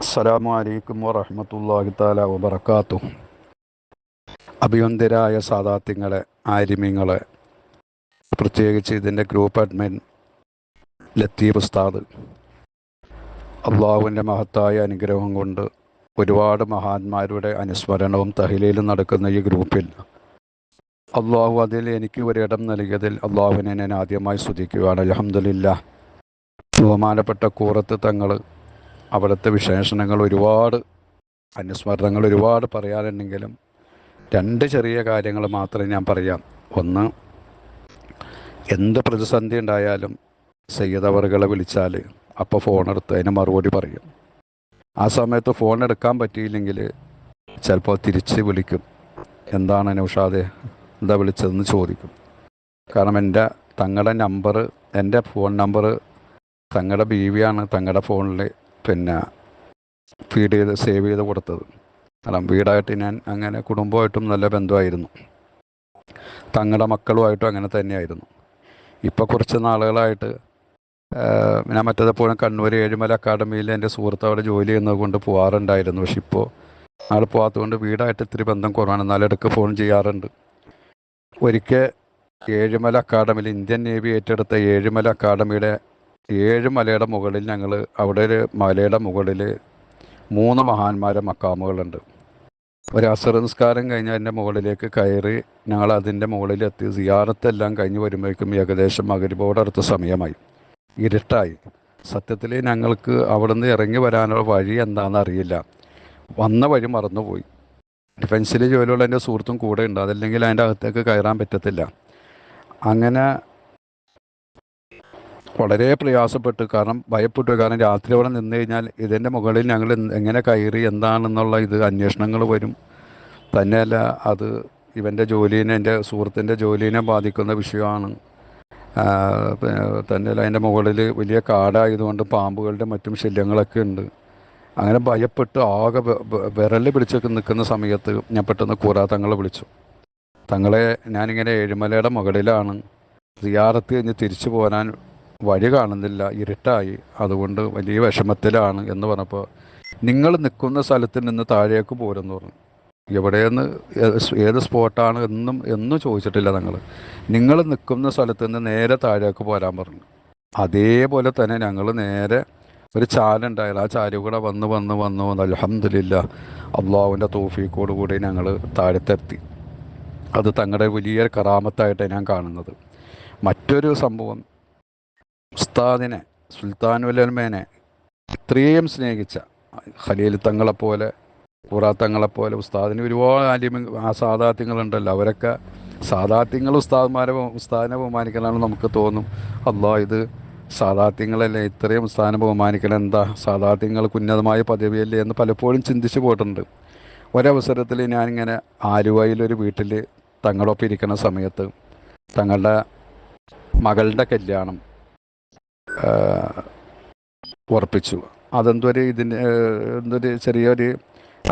അസ്സലാമു അലൈക്കും വറഹ്മത്തുള്ളാഹി തആല വബർക്കാത്തു അഭിവന്ദരായ സാദാത്യങ്ങളെ ആരിമ്യങ്ങളെ പ്രത്യേകിച്ച് ഇതിന്റെ ഗ്രൂപ്പ് അഡ്മിൻ ലത്തീഫ് ഉസ്താദ് അള്ളാഹുവിന്റെ മഹത്തായ അനുഗ്രഹം കൊണ്ട് ഒരുപാട് മഹാന്മാരുടെ അനുസ്മരണവും തഹിലയിലും നടക്കുന്ന ഈ ഗ്രൂപ്പിൽ അള്ളാഹു അതിൽ എനിക്ക് ഒരിടം നൽകിയതിൽ അള്ളാഹുവിനെ ഞാൻ ആദ്യമായി സ്തുതിക്കുകയാണ്. അലഹമില്ല ബഹുമാനപ്പെട്ട കൂറത്ത് തങ്ങൾ അവിടുത്തെ വിശേഷണങ്ങൾ ഒരുപാട് അനുസ്മരണങ്ങൾ ഒരുപാട് പറയാനുണ്ടെങ്കിലും രണ്ട് ചെറിയ കാര്യങ്ങൾ മാത്രമേ ഞാൻ പറയാം. ഒന്ന് എന്ത് പ്രതിസന്ധി ഉണ്ടായാലും സയ്യദവറുകളെ വിളിച്ചാൽ അപ്പോൾ ഫോൺ എടുത്ത് അതിന് മറുപടി പറയും. ആ സമയത്ത് ഫോൺ എടുക്കാൻ പറ്റിയില്ലെങ്കിൽ ചിലപ്പോൾ തിരിച്ച് വിളിക്കും. എന്താണ് നൗഷാദെ എന്താ വിളിച്ചതെന്ന് ചോദിക്കും. കാരണം എന്റെ തങ്ങളുടെ നമ്പർ എന്റെ ഫോൺ നമ്പർ തങ്ങളുടെ ബീവിയാണ് തങ്ങളുടെ ഫോണിൽ പിന്നെ ഫീഡ് ചെയ്ത് സേവ് ചെയ്ത് കൊടുത്തത്. കാരണം വീടായിട്ട് ഞാൻ അങ്ങനെ കുടുംബമായിട്ടും നല്ല ബന്ധമായിരുന്നു. തങ്ങളുടെ മക്കളുമായിട്ടും അങ്ങനെ തന്നെയായിരുന്നു. ഇപ്പോൾ കുറച്ച് നാളുകളായിട്ട് ഞാൻ മറ്റേതെപ്പോഴും കണ്ണൂർ ഏഴുമല അക്കാഡമിയിൽ എന്റെ സുഹൃത്ത് അവിടെ ജോലി ചെയ്യുന്നത് കൊണ്ട് പോകാറുണ്ടായിരുന്നു പക്ഷെ ഇപ്പോൾ ആൾ പോകാത്തതുകൊണ്ട് വീടായിട്ട് ഇത്തിരി ബന്ധം കുറവാണ്. എന്നാലും ഇടയ്ക്ക് ഫോൺ ചെയ്യാറുണ്ട്. ഒരിക്കൽ ഏഴുമല അക്കാഡമിയിൽ ഇന്ത്യൻ നേവി ഏറ്റെടുത്ത ഏഴുമല അക്കാഡമിയുടെ ഏഴ് മലയുടെ മുകളിൽ ഞങ്ങൾ അവിടെ ഒരു മലയുടെ മുകളിൽ മൂന്ന് മഹാന്മാരെ മക്കാമുകളുണ്ട്. ഒരു അസർ കഴിഞ്ഞ് അതിന്റെ മുകളിലേക്ക് കയറി ഞങ്ങൾ അതിന്റെ മുകളിലെത്തി. സിയാറത്തെല്ലാം കഴിഞ്ഞ് വരുമ്പോഴേക്കും ഏകദേശം മകരിപോടടുത്ത സമയമായി. ഇരുട്ടായി. സത്യത്തിൽ ഞങ്ങൾക്ക് അവിടെ നിന്ന് ഇറങ്ങി വരാനുള്ള വഴി എന്താണെന്ന് അറിയില്ല. വന്ന വഴി മറന്നുപോയി. ഡിഫൻസിൽ ജോലിയുള്ള എന്റെ സുഹൃത്തും കൂടെ ഉണ്ട്. അതല്ലെങ്കിൽ അതിന്റെ അകത്തേക്ക് കയറാൻ പറ്റത്തില്ല. അങ്ങനെ വളരെ പ്രയാസപ്പെട്ടു. കാരണം ഭയപ്പെട്ടു. കാരണം രാത്രി അവിടെ നിന്ന് കഴിഞ്ഞാൽ ഇതിന്റെ മുകളിൽ ഞങ്ങൾ എങ്ങനെ കയറി എന്താണെന്നുള്ള ഇത് അന്വേഷണങ്ങൾ വരും. തന്നെയല്ല അത് ഇവന്റെ ജോലീനെ എന്റെ സുഹൃത്തിന്റെ ജോലീനെ ബാധിക്കുന്ന വിഷയമാണ്. തന്നെയല്ല അതിന്റെ മുകളിൽ വലിയ കാടായതുകൊണ്ട് പാമ്പുകളുടെ മറ്റും ശല്യങ്ങളൊക്കെ ഉണ്ട്. അങ്ങനെ ഭയപ്പെട്ട് ആകെ വിരൽ പിടിച്ചൊക്കെ നിൽക്കുന്ന സമയത്ത് ഞാൻ പെട്ടെന്ന് കൂറാ തങ്ങളെ വിളിച്ചു. തങ്ങളെ ഞാനിങ്ങനെ ഏഴുമലയുടെ മുകളിലാണ്. സിയാറത്ത് കഴിഞ്ഞ് തിരിച്ചു പോരാൻ വഴി കാണുന്നില്ല ഇരുട്ടായി. അതുകൊണ്ട് വലിയ വിഷമത്തിലാണ് എന്ന് പറഞ്ഞപ്പോൾ നിങ്ങൾ നിൽക്കുന്ന സ്ഥലത്ത് നിന്ന് താഴേക്ക് പോരെന്ന് പറഞ്ഞു. എവിടെയെന്ന് ഏത് സ്പോട്ടാണ് എന്നും എന്നും ചോദിച്ചിട്ടില്ല ഞങ്ങൾ. നിങ്ങൾ നിൽക്കുന്ന സ്ഥലത്ത് നിന്ന് നേരെ താഴേക്ക് പോരാൻ പറഞ്ഞു. അതേപോലെ തന്നെ ഞങ്ങൾ നേരെ ഒരു ചാലുണ്ടായാലും ആ ചാലുകൂടെ വന്ന് വന്ന് വന്ന് വന്ന് അലഹമില്ല അള്ളാഹുവിന്റെ തോഫീക്കോട് കൂടി ഞങ്ങൾ താഴത്തെത്തി. അത് തങ്ങളുടെ വലിയൊരു കറാമത്തായിട്ടാണ് ഞാൻ കാണുന്നത്. മറ്റൊരു സംഭവം ഉസ്താദിനെ സുൽത്താൻ സുൽത്താനുലമേനെ ഇത്രയും സ്നേഹിച്ച ഖലീൽ തങ്ങളെപ്പോലെ ഖുറാ തങ്ങളെപ്പോലെ ഉസ്താദിന് ഒരുപാട് ആലിമ ആ സാധാത്യങ്ങളുണ്ടല്ലോ അവരൊക്കെ സാധാത്യങ്ങൾ ഉസ്താദ്മാരെ ഉസ്താദിനെ ബഹുമാനിക്കലാണ് നമുക്ക് തോന്നും. അല്ലാ ഇത് സാധാത്യങ്ങളല്ലേ ഇത്രയും ഉസ്താദിനെ ബഹുമാനിക്കണം എന്താ? സാധാത്യങ്ങൾക്ക് ഉന്നതമായ പദവിയല്ലേ എന്ന് പലപ്പോഴും ചിന്തിച്ചു പോയിട്ടുണ്ട്. ഒരവസരത്തിൽ ഞാനിങ്ങനെ ആലുവയിലൊരു വീട്ടിൽ തങ്ങളൊപ്പം ഇരിക്കുന്ന സമയത്ത് തങ്ങളുടെ മകളുടെ കല്യാണം ഉറപ്പിച്ചു. അതെന്തൊരു ഇതിന് എന്തൊരു ചെറിയൊരു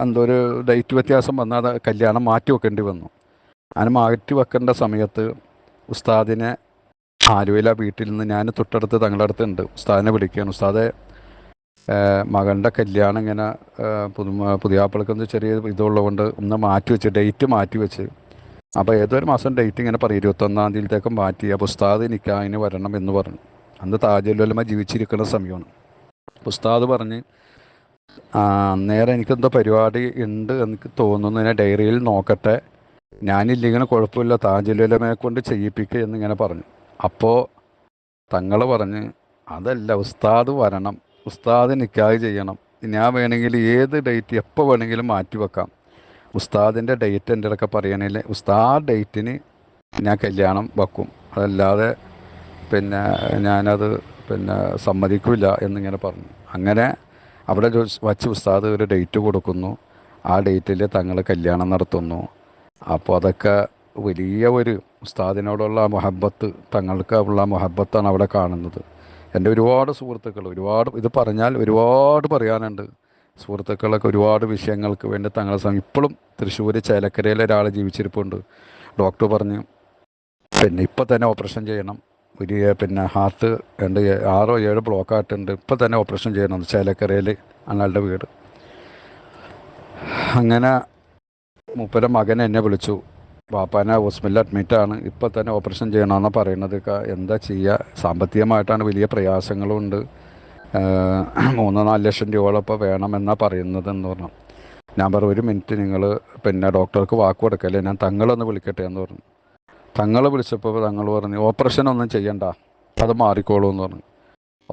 എന്തോ ഒരു ഡേറ്റ് വ്യത്യാസം വന്നാൽ കല്യാണം മാറ്റി വെക്കേണ്ടി വന്നു. അങ്ങനെ മാറ്റി വെക്കേണ്ട സമയത്ത് ഉസ്താദിനെ ആലുവയിലെ വീട്ടിൽ നിന്ന് ഞാൻ തൊട്ടടുത്ത് തങ്ങളുടെ അടുത്തുണ്ട് ഉസ്താദിനെ വിളിക്കുകയാണ്. ഉസ്താദെ മകളുടെ കല്യാണം ഇങ്ങനെ പുതുമ പുതിയാപ്പിളക്കൊന്ന് ചെറിയ ഇതുള്ളതുകൊണ്ട് ഒന്ന് മാറ്റി വെച്ച് ഡേറ്റ് മാറ്റി വെച്ച്. അപ്പോൾ ഏതൊരു മാസം ഡേറ്റ് ഇങ്ങനെ പറയും. ഇരുപത്തൊന്നാം തീയതിയിലത്തേക്കും മാറ്റി. അപ്പോൾ ഉസ്താദ് നിൽക്കാതിന് വരണം എന്ന് പറഞ്ഞു. അന്ന് താജുലുലമ ജീവിച്ചിരിക്കുന്ന സമയമാണ്. ഉസ്താദ് പറഞ്ഞ് "ആ, അന്നേരം എനിക്കെന്തോ പരിപാടി ഉണ്ട് എനിക്ക് തോന്നുന്നു ഞാൻ ഡയറിയിൽ നോക്കട്ടെ. ഞാനില്ലിങ്ങനെ കുഴപ്പമില്ല താജുലുലമയെ കൊണ്ട് ചെയ്യിപ്പിക്കുക എന്നിങ്ങനെ പറഞ്ഞു. അപ്പോൾ തങ്ങൾ പറഞ്ഞ് അതല്ല ഉസ്താദ് വരണം. ഉസ്താദ് നിക്കാഹ് ചെയ്യണം. ഞാൻ വേണമെങ്കിൽ ഏത് ഡേറ്റ് എപ്പോൾ വേണമെങ്കിലും മാറ്റി വെക്കാം. ഉസ്താദിന്റെ ഡേറ്റ് എന്റെ ഇടയ്ക്ക് പറയണില്ല ഉസ്താദ് ഡേറ്റിന് ഞാൻ കല്യാണം വെക്കും. അതല്ലാതെ പിന്നെ ഞാനത് പിന്നെ സമ്മതിക്കില്ല എന്നിങ്ങനെ പറഞ്ഞു. അങ്ങനെ അവിടെ വച്ച് ഉസ്താദ് ഒരു ഡേറ്റ് കൊടുക്കുന്നു. ആ ഡേറ്റിൽ തങ്ങൾ കല്യാണം നടത്തുന്നു. അപ്പോൾ അതൊക്കെ വലിയ ഒരു ഉസ്താദിനോടുള്ള മൊഹബത്ത് തങ്ങൾക്ക് ഉള്ള മൊഹബത്താണ് അവിടെ കാണുന്നത്. എന്റെ ഒരുപാട് സുഹൃത്തുക്കൾ ഒരുപാട് ഇത് പറഞ്ഞാൽ ഒരുപാട് പറയാനുണ്ട്. സുഹൃത്തുക്കളൊക്കെ ഒരുപാട് വിഷയങ്ങൾക്ക് വേണ്ടി തങ്ങളെ സമയം ഇപ്പോഴും തൃശ്ശൂർ ചേലക്കരയിൽ ഒരാൾ ജീവിച്ചിരിപ്പുണ്ട്. ഡോക്ടർ പറഞ്ഞു പിന്നെ ഇപ്പം തന്നെ ഓപ്പറേഷൻ ചെയ്യണം. ഒരു പിന്നെ ഹാർട്ട് രണ്ട് ആറോ ഏഴ് ബ്ലോക്കായിട്ടുണ്ട് ഇപ്പോൾ തന്നെ ഓപ്പറേഷൻ ചെയ്യണം ചേലക്കരയിൽ ഞങ്ങളുടെ വീട്. അങ്ങനെ മൂപ്പരെ മകൻ എന്നെ വിളിച്ചു. പാപ്പാനെ ഹോസ്പിറ്റലിൽ അഡ്മിറ്റാണ് ഇപ്പോൾ തന്നെ ഓപ്പറേഷൻ ചെയ്യണമെന്നാണ് പറയുന്നത്. എന്താ ചെയ്യുക സാമ്പത്തികമായിട്ടാണ് വലിയ പ്രയാസങ്ങളുണ്ട് മൂന്ന് നാല് ലക്ഷം രൂപയോളം ഇപ്പോൾ വേണമെന്നാണ് പറയുന്നത് എന്ന് പറഞ്ഞു. ഞാൻ പറഞ്ഞു ഒരു മിനിറ്റ് നിങ്ങൾ പിന്നെ ഡോക്ടർക്ക് വാക്ക് കൊടുക്കല്ലേ? ഞാൻ തങ്ങളൊന്ന് വിളിക്കട്ടെ എന്ന് പറഞ്ഞു. തങ്ങൾ വിളിച്ചപ്പോൾ തങ്ങൾ പറഞ്ഞു ഓപ്പറേഷൻ ഒന്നും ചെയ്യണ്ട അത് മാറിക്കോളൂ എന്ന് പറഞ്ഞു.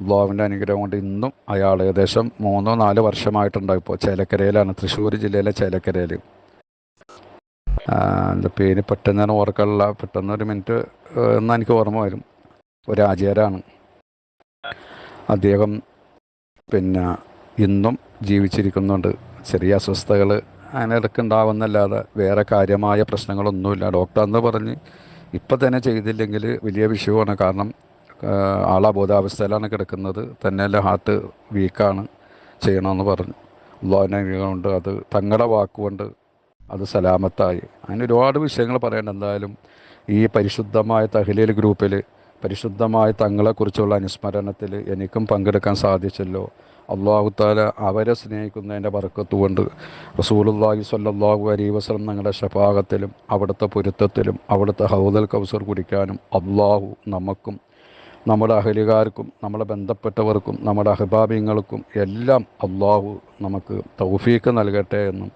അള്ളാഹുവിന്റെ അനുഗ്രഹം കൊണ്ട് ഇന്നും അയാൾ ഏകദേശം മൂന്നോ നാലോ വർഷമായിട്ടുണ്ടാവും ഇപ്പോൾ. ചേലക്കരയിലാണ് തൃശ്ശൂർ ജില്ലയിലെ ചേലക്കരയിൽ. എന്താ പേര് പെട്ടെന്ന് ഞാൻ ഓർക്കാനുള്ള പെട്ടെന്ന് ഒരു മിനിറ്റ് എന്ന് എനിക്ക് ഓർമ്മ വരും. ഒരു ആചാരാണ് അദ്ദേഹം പിന്നെ ഇന്നും ജീവിച്ചിരിക്കുന്നുണ്ട്. ചെറിയ അസ്വസ്ഥതകൾ അങ്ങനെ ഉണ്ടാവുന്നല്ലാതെ വേറെ കാര്യമായ പ്രശ്നങ്ങളൊന്നുമില്ല. ഡോക്ടർ എന്ന് പറഞ്ഞ് ഇപ്പം തന്നെ ചെയ്തില്ലെങ്കിൽ വലിയ വിഷയമാണ് കാരണം ആളാ ബോധാവസ്ഥയിലാണ് കിടക്കുന്നത്. തന്നെ തന്നെയല്ല ഹാർട്ട് വീക്കാണ് ചെയ്യണമെന്ന് പറഞ്ഞു. അള്ളാഹിനെ കൊണ്ട് അത് തങ്ങളുടെ വാക്കുകൊണ്ട് അത് സലാമത്തായി. അങ്ങനെ ഒരുപാട് വിഷയങ്ങൾ പറയേണ്ട. എന്തായാലും ഈ പരിശുദ്ധമായ തഹ്ലീൽ ഗ്രൂപ്പിൽ പരിശുദ്ധമായ തങ്ങളെക്കുറിച്ചുള്ള അനുസ്മരണത്തിൽ എനിക്കും പങ്കെടുക്കാൻ സാധിച്ചല്ലോ. അള്ളാഹു താല അവരെ സ്നേഹിക്കുന്നതിന്റെ ബർക്കത്തുകൊണ്ട് റസൂലുള്ളാഹി സ്വല്ലല്ലാഹു അലൈഹി വസല്ലം ഞങ്ങളുടെ ഷഫാകത്തിലും അവിടുത്തെ പൊരുത്തത്തിലും അവിടുത്തെ ഹൗദൽ കൗസർ കുടിക്കാനും അള്ളാഹു നമുക്കും നമ്മുടെ അഹലികാർക്കും നമ്മളെ ബന്ധപ്പെട്ടവർക്കും നമ്മുടെ അഹബാബിങ്ങൾക്കും എല്ലാം അള്ളാഹു നമുക്ക് തൗഫീക്ക് നൽകട്ടെ എന്നും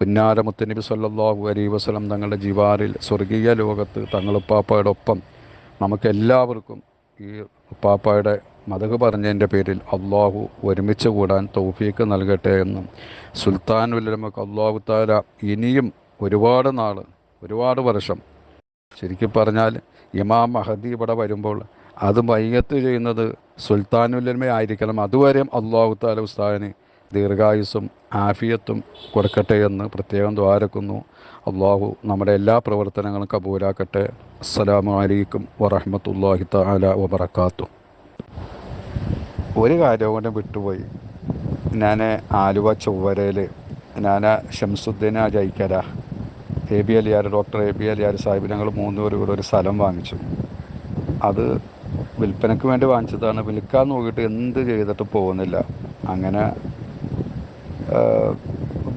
പിന്നാലെ മുത്തനബി സല്ലല്ലാഹു അലൈഹി വസല്ലം തങ്ങളുടെ ജിവാറിൽ സ്വർഗീയ ലോകത്ത് തങ്ങളുപ്പാപ്പയുടെ ഒപ്പം നമുക്കെല്ലാവർക്കും ഈ ഉപ്പാപ്പായുടെ മതക് പറഞ്ഞതിന്റെ പേരിൽ അള്ളാഹു ഒരുമിച്ച് കൂടാൻ തൗഫീക്ക് നൽകട്ടെ എന്നും സുൽത്താൻ വല്ലമക്ക് അള്ളാഹു താര ഇനിയും ഒരുപാട് നാൾ ഒരുപാട് വർഷം ശരിക്കും പറഞ്ഞാൽ ഇമാം മഹദി ഇവിടെ വരുമ്പോൾ അത് മയ്യത്ത് ചെയ്യുന്നത് സുൽത്താനുല്ലമ ആയിരിക്കണം. അതുവരെയും അള്ളാഹു താല ഉസ്താദിന് ദീർഘായുസ്സും ആഫിയത്തും കൊടുക്കട്ടെ എന്ന് പ്രത്യേകം ദ്വാരക്കുന്നു. അള്ളാഹു നമ്മുടെ എല്ലാ പ്രവർത്തനങ്ങളും കബൂലാക്കട്ടെ. അസ്സലാമു അലൈക്കും താല വബറകാതുഹു. ഒരു കാര്യം കൊണ്ട് വിട്ടുപോയി. ഞാൻ ആലുവ ചൊവ്വരയിൽ ഞാൻ Shamsuddin Jayikkara A B Aliyar doctor A B Aliyar Sahib ഞങ്ങൾ മൂന്ന് പേര് കൂടെ ഒരു സ്ഥലം വാങ്ങിച്ചു. അത് വിൽപ്പനയ്ക്ക് വേണ്ടി വാങ്ങിച്ചതാണ്. വിൽക്കാൻ നോക്കിയിട്ട് എന്ത് ചെയ്തിട്ട് പോകുന്നില്ല. അങ്ങനെ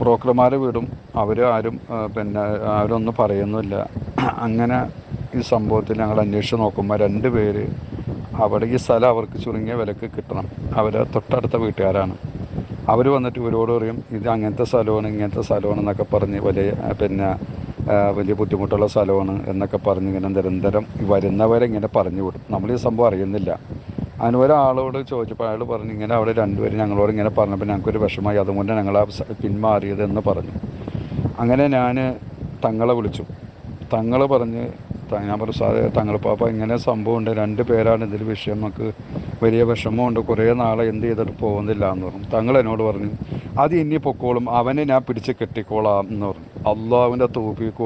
ബ്രോക്കർമാരെ വിടും. അവർ ആരും പിന്നെ അവരൊന്നും പറയുന്നില്ല അങ്ങനെ ഈ സംഭവത്തിൽ ഞങ്ങൾ അന്വേഷിച്ച് നോക്കുമ്പോൾ രണ്ട് പേര് അവിടെ ഈ സ്ഥലം അവർക്ക് ചുരുങ്ങിയ വിലക്ക് കിട്ടണം. അവർ തൊട്ടടുത്ത വീട്ടുകാരാണ്. അവർ വന്നിട്ട് ഇവരോട് പറയും ഇത് അങ്ങനത്തെ സ്ഥലമാണ് ഇങ്ങനത്തെ സ്ഥലമാണ് എന്നൊക്കെ പറഞ്ഞ് വലിയ പിന്നെ വലിയ ബുദ്ധിമുട്ടുള്ള സ്ഥലമാണ് എന്നൊക്കെ പറഞ്ഞ് ഇങ്ങനെ നിരന്തരം വരുന്നവരെ ഇങ്ങനെ പറഞ്ഞു വിടും. നമ്മൾ ഈ സംഭവം അറിയുന്നില്ല. അതിന് ഒരാളോട് ചോദിച്ചപ്പോൾ അയാൾ പറഞ്ഞു ഇങ്ങനെ അവിടെ രണ്ടുപേരും ഞങ്ങളോട് ഇങ്ങനെ പറഞ്ഞപ്പോൾ ഞങ്ങൾക്കൊരു വിഷമമായി. അതുകൊണ്ട് ഞങ്ങൾ ആ പിന്മാറിയത് എന്ന് പറഞ്ഞു. അങ്ങനെ ഞാൻ തങ്ങളെ വിളിച്ചു. തങ്ങൾ പറഞ്ഞ് ഞാൻ പറഞ്ഞു സാറേ തങ്ങൾ പാപ്പ ഇങ്ങനെ സംഭവമുണ്ട് രണ്ട് പേരാണ് ഇതിൽ വിഷയം. നമുക്ക് വലിയ വിഷമമുണ്ട്. കുറേ നാളെ എന്ത് ചെയ്തിട്ട് പോകുന്നില്ല എന്ന് പറഞ്ഞു. തങ്ങൾ എന്നോട് പറഞ്ഞു അത് ഇനി പൊക്കോളും. അവനെ ഞാൻ പിടിച്ച് കെട്ടിക്കോളാം എന്ന് പറഞ്ഞു. അള്ളാവിന്റെ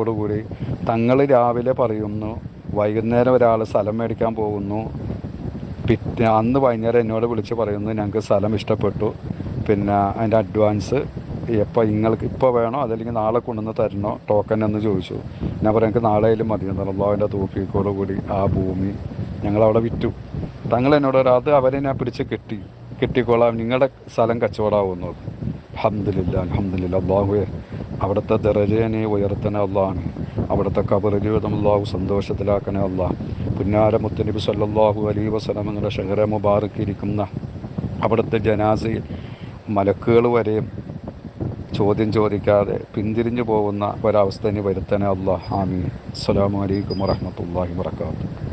കൂടി തങ്ങൾ രാവിലെ പറയുന്നു വൈകുന്നേരം ഒരാൾ സ്ഥലം മേടിക്കാൻ പോകുന്നു. പിറ്റേ അന്ന് വൈകുന്നേരം എന്നോട് വിളിച്ച് പറയുന്നു ഞങ്ങൾക്ക് സ്ഥലം ഇഷ്ടപ്പെട്ടു. പിന്നെ അതിന്റെ അഡ്വാൻസ് എപ്പോൾ നിങ്ങൾക്ക് ഇപ്പോൾ വേണോ അതല്ലെങ്കിൽ നാളെ കൊണ്ടുവന്ന് തരണോ ടോക്കൺ എന്ന് ചോദിച്ചു. ഞാൻ പറയാം എനിക്ക് നാളെയിലും മതി. അള്ളാഹുവിന്റെ തോഫിക്കോട് കൂടി ആ ഭൂമി ഞങ്ങളവിടെ വിറ്റു. തങ്ങൾ എന്നോട് അത് അവരെ ഞാൻ പിടിച്ച് കെട്ടി കെട്ടിക്കോളാം. നിങ്ങളുടെ സ്ഥലം കച്ചവടമാവുന്നു അഹമ്മദില്ല അഹമ്മദില്ല അള്ളാഹുവെ അവിടുത്തെ ദറജേനെ ഉയർത്തണ അള്ളാഹാണ് അവിടുത്തെ കബർ ജീവിതം അള്ളാഹു സന്തോഷത്തിലാക്കണ അള്ളാഹ്. പുന്നാര മുത്തനബി സല്ലല്ലാഹു അലൈഹി വസല്ലം എന്നുള്ള ഷഹറ മുബാറക്കിരിക്കുന്ന അവിടുത്തെ ജനാസയിൽ മലക്കുകൾ വരെയും ചോദ്യം ചോദിക്കാതെ പിന്തിരിഞ്ഞു പോകുന്ന ഒരവസ്ഥ ഇനി വരുത്തണേ. അള്ളാഹ്. ആമീൻ. അസ്സലാമു അലൈക്കും വറഹ്മത്തുള്ളാഹി വബറകാതുഹു.